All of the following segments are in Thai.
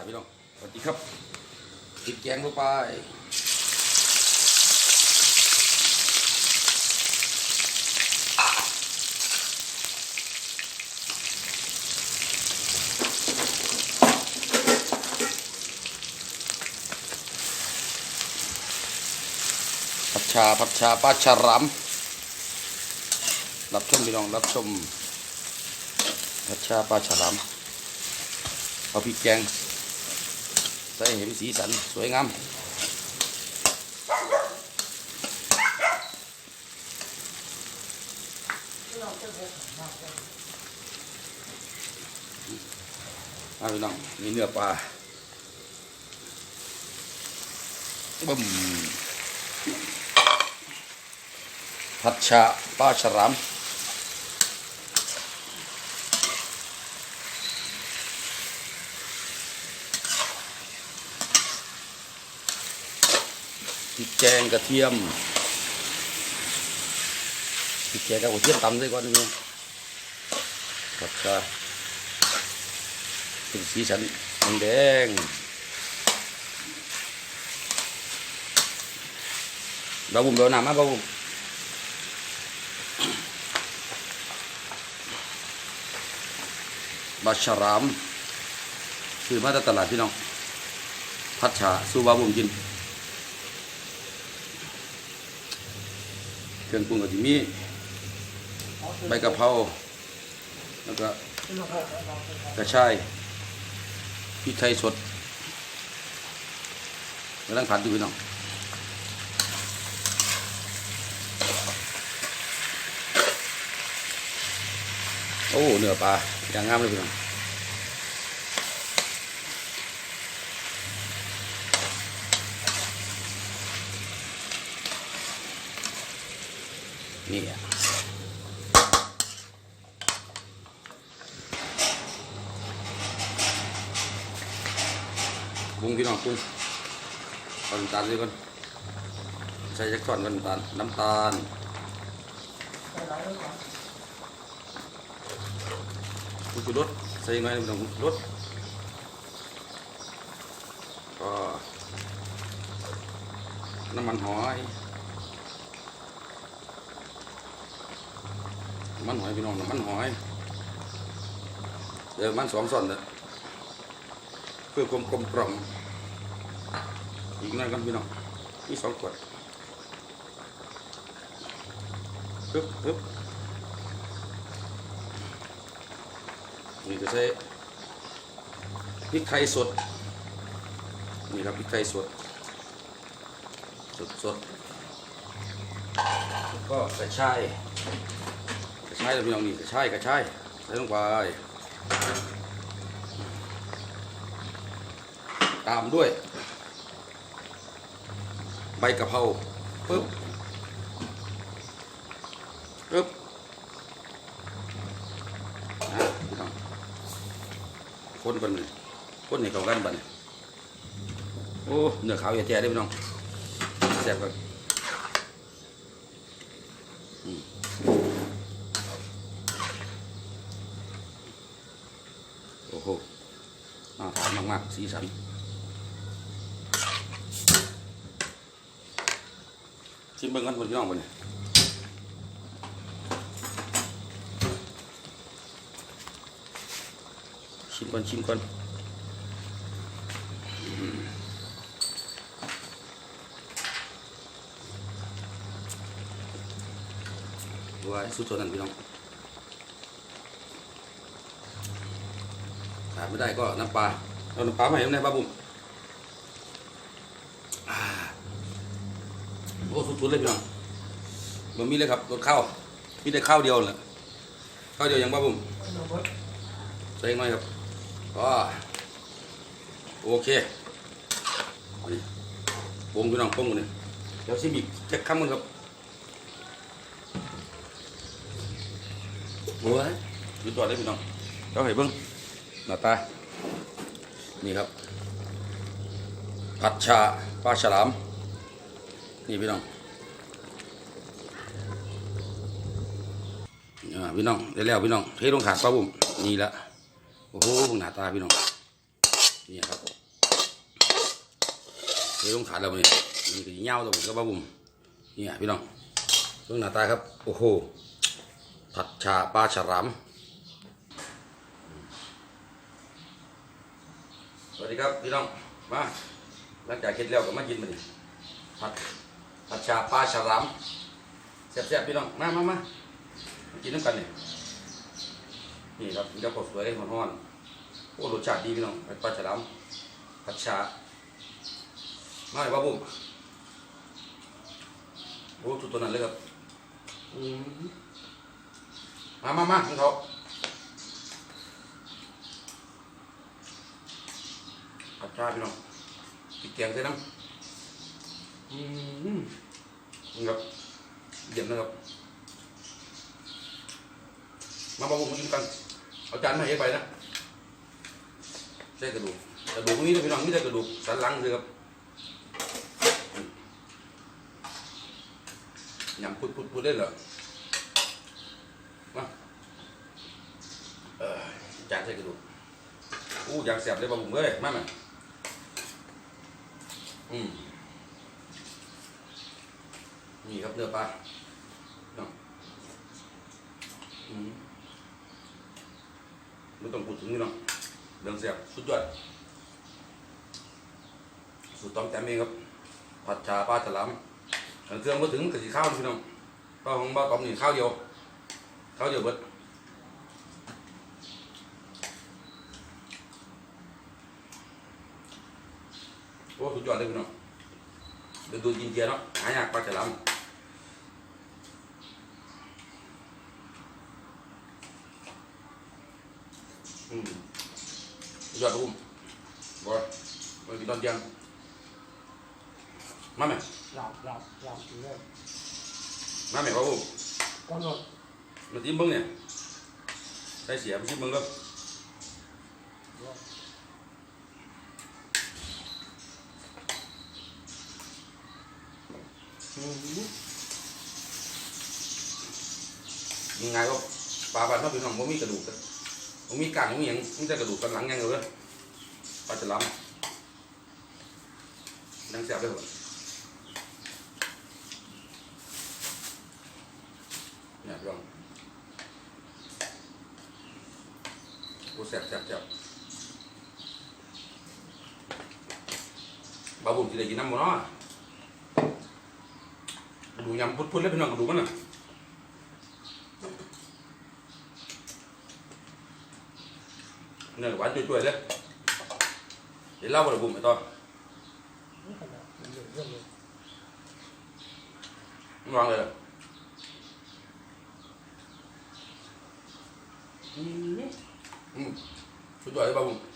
าพี่น้องสวัสดีครับติดแกงลงไปผัดชาผัดชาปลาฉรามรับชมพี่น้องรับชมผัดชาปลาฉรามเอาพริกแกง ใส่เห็นสีสันสวยงามเอาพี่น้องมีเนื้อปลาบึ้มผัดชาปลาฉลาม แกงกระเทียมพริกแกงกับกระเทียมตำด้วยก่อนนี่ครับก็เป็นสีสันแดงๆบาบุ่มเบาหนามาบาบุ่มบาชรามซื้อมาจากตลาดพี่น้อง พัดฉาสู้บาบุ่มกิน เครื่องปรุงก็จะมีใบกะเพราแล้วก็กระชายพริกไทยสดกำลังผัดอยู่พี่น้องโอ้เนื้อปลาอย่างงามเลยพี่น้อง นี่อะปรุงพี่น้องปรุงเอนตาลเลยก่อนใส่จักช้อนก่อนตาลน้ำตาลผงชูรสใส่ยังไงพี่น้องผงชูรสก็น้ำมันหอยน้ำ มันหอยพี่น้องน้ำมันหอยเดี๋ยวมันสองส่วนเลยเพื่อความกลมกล่อมอีกหน่อยกันพี่น้องมีสองขวดปึ๊บปึ๊บนี่ก็ใช้พริกไทยสดนี่ครับพริกไทยสดสดสดก็กระชาย กระชายเราพี่น้องนี่กระชายกระชายใส่ลงไปตามด้วย ใบกะเพราปึ๊บปึ๊บอะพี่น้องคนกันคนให้เข้ากันบันโอ้เนื้อขาวอย่าแท้ได้พี่น้องแซ่บกันอืม โอ้โหน่าทานมากๆสีสันชิมเบิ่งกันคนพี่น้องบ่เนี่ยชิมก่อนชิมก่อนอืมว้ายสุดๆนั่นพี่น้อง ขาดไม่ได้ก็น้ำปลาเอาน้ำปลามาให้ผมหน่อยป้าบุ๋มโอ้สุดๆเลยพี่น้องมันมีเลยครับรสข้าวมีแต่ข้าวเดียวเลยข้าวเดียวยังป้าบุ๋มใส่หน่อยครับก็โอเคปงพี่น้องปงกันนี่เดี๋ยวซิมีแจ็คคำมันครับโอ้ยหยุดตัวได้พี่น้องเดี๋ยวให้เบิ่ง น้าตา นี่ครับ ผัดชาปลาฉลาม นี่พี่น้องอ่าพี่น้องได้แล้วพี่น้องเทลงขาดปลาบุ่มนี่ละโอ้โหหน้าตาพี่น้องนี่ครับเดี๋ยวลงถาดแล้วนี่มันก็สิเงาตัวผมก็บ้าบุ่มนี่พี่น้องเรื่องหน้าตาครับโอ้โหผัดชาปลาฉลาม วัสดีครับพี่น้องมาหลังจากเค็ดแล้วก็มากินมันผัดผัดชาปลาฉลามแซ่บๆพี่น้องมามามากินน้ำกันนี่นี่ครับเดี๋ยวขอสวยหอนๆโอ้รสชาติดีพี่น้องผัดปลาฉลามผัดชามาเลยว่าบุ้มโอ้ทุกตัวนั้นเลยครับมมามามาของเขา ผัดชาพี่น้องพริกแกงใส่น้ำอืมนี่ครับเยี่ยมนะครับ มาบอกบุ้มมากินกัน เอาจานมาให้ไปนะใส่กระดูกกระดูกตรงนี้นะพี่น้องนี่ได้กระดูกสันหลังเลยครับยำพุดพุดพุดได้เหรอมาเออจานใส่กระดูกอู้อยากแสบเลยบ่ผมเอ้ยมาไหม อืมนี่ครับเนื้อปลาเนาะอืมไม่ต้องพูดถึงนี่เนาะเรื่องเสียบสุดยอดสุดต้องแต้มเองครับผัดชาปลาฉลามอันเครื่องมาถึงกะสิข้าวพี่น้องข้าของบ้าตอมนี่ข้าวเดียวข้าวเดียวเบิด โอ้สุดยอดเลยพี่น้องเดี๋ยวดูกินเจียเนาะหายากปลาฉลามอืมยอดอุ้มบ่ไปกินตอนเที่ยงมาไหมหลับหลับหลับอยู่เลยมาไหมครับอุ้มกำหนดมาจิ้มเบิ้งเนี่ยใส่เสียไปจิ้มเบิ้งก็ยั ยังไงก็ปลาปลาถ้าเป็นของมันมีกระดูกมันมีกางมีอย่างมันจะกระดูกสันหลังยังเลยปลาจะล้ำนังแสบเลยครับเนี่ยพี่น้องโอ้แซ่บแซ่บแซ่บบาบุญที่ได้กินน้ำมันเนาะ ดูกยำพุดๆแล้วพี่น้องกระดูกมันน่ะเนื้อหวานจุ่ยๆเลยเดี๋ยวเล่าบะบุญไปต่อนี่ขนาดมันอยู่เรื่องเลยมันวางเลยล่ะอืมอืมสุดยอดเลยบาบุญอืม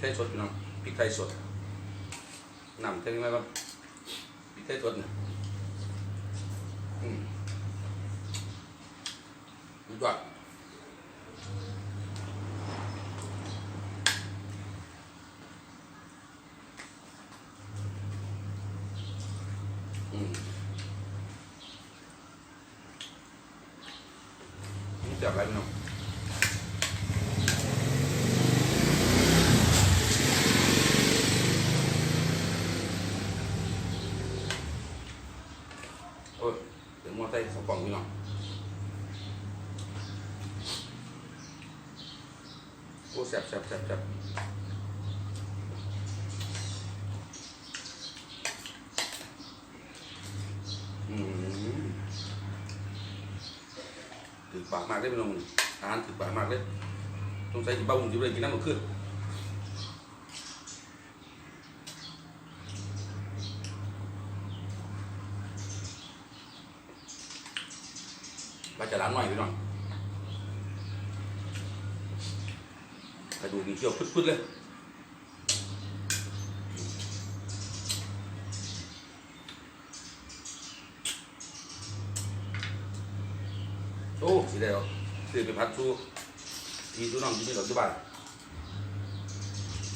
ไทยสดพี่น้องพริกไทยสดนำเท่านี้ไหมคร่บ้างพริกไทยสดเนี่ยอืมดยอดอืมนี่จับอะไรพี่น้องโอ้ย เดี๋ยวมอไซค์สองกล่องพี่น้องโอ้แซ่บแซ่บแซ่บแซ่บอืมถือปากมากเลยพี่น้องอาหารถือปากมากเลยต้องใส่กินบ้าบุ้งจิบเลยกินน้ำมันขึ้น ปลาจะล้างหน่อยพี่น้องกระดูกนี่เคี่ยวพึดๆเลยโอ้สิได้หรอกซื้อไปพัดสู้ทีสู้น้องที่นี่หรอที่บ้าน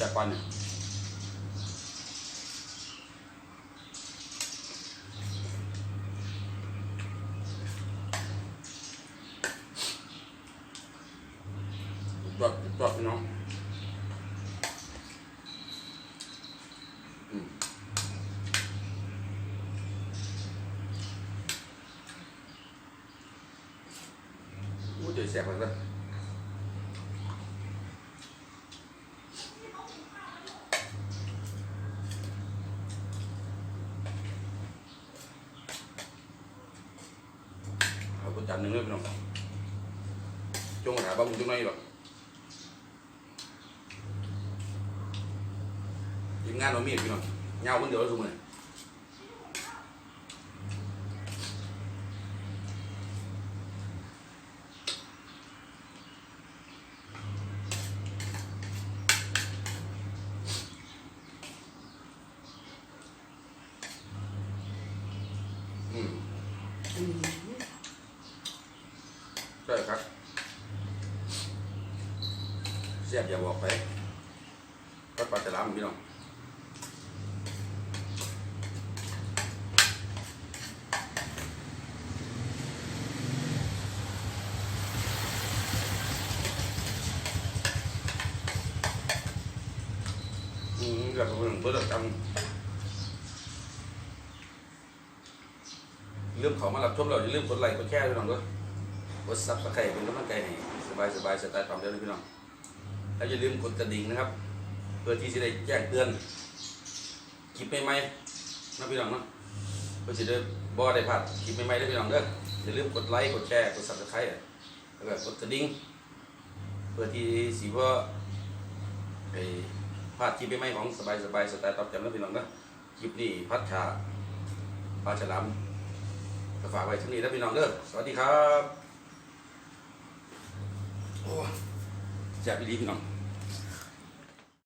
จากปันเนี่ย แสบๆเลยเอาตัวจานหนึ่งเลยพี่น้องจงหาบ้างจงไหนหรอกทีมงานเรามีดพี่น้องเงาคนเดียวแล้ว ทุกมืออืมใช่ครับเสียบอย่าบอกไปก็ปลาฉลามพี่น้องอืมแบบเพื่อนเพื่อนจำ เรื่องของมารับชมเราอย่าลืมกดไลค์กดแชร์ด้วยน้องด้วยกดซับสไครต์เป็นกำลังใจให้สบายสบายสไตล์ความเดิมเลยพี่น้องแล้วอย่าลืมกดกระดิ่งนะครับ เพื่อที่จะได้แจ้งเตือนคลิปใหม่ๆนะพี่น้องเนาะเพื่อจะได้บ่ได้พลาดคลิปใหม่ๆได้พี่น้องเด้ออย่าลืมกดไลค์กดแชร์กดซับสไครต์แล้วก็กดกระดิ่งเพื่อที่สิว่าไปพลาดคลิปใหม่ๆของสบายสบายสไตล์ตอบจำนะพี่น้องเนาะคลิปนี้พัดชาปลาฉลาม ก็ฝากไว้ที่นี่แล้วพี่น้องเด้อสวัสดีครับโอ้แซ่บดีพี่น้อง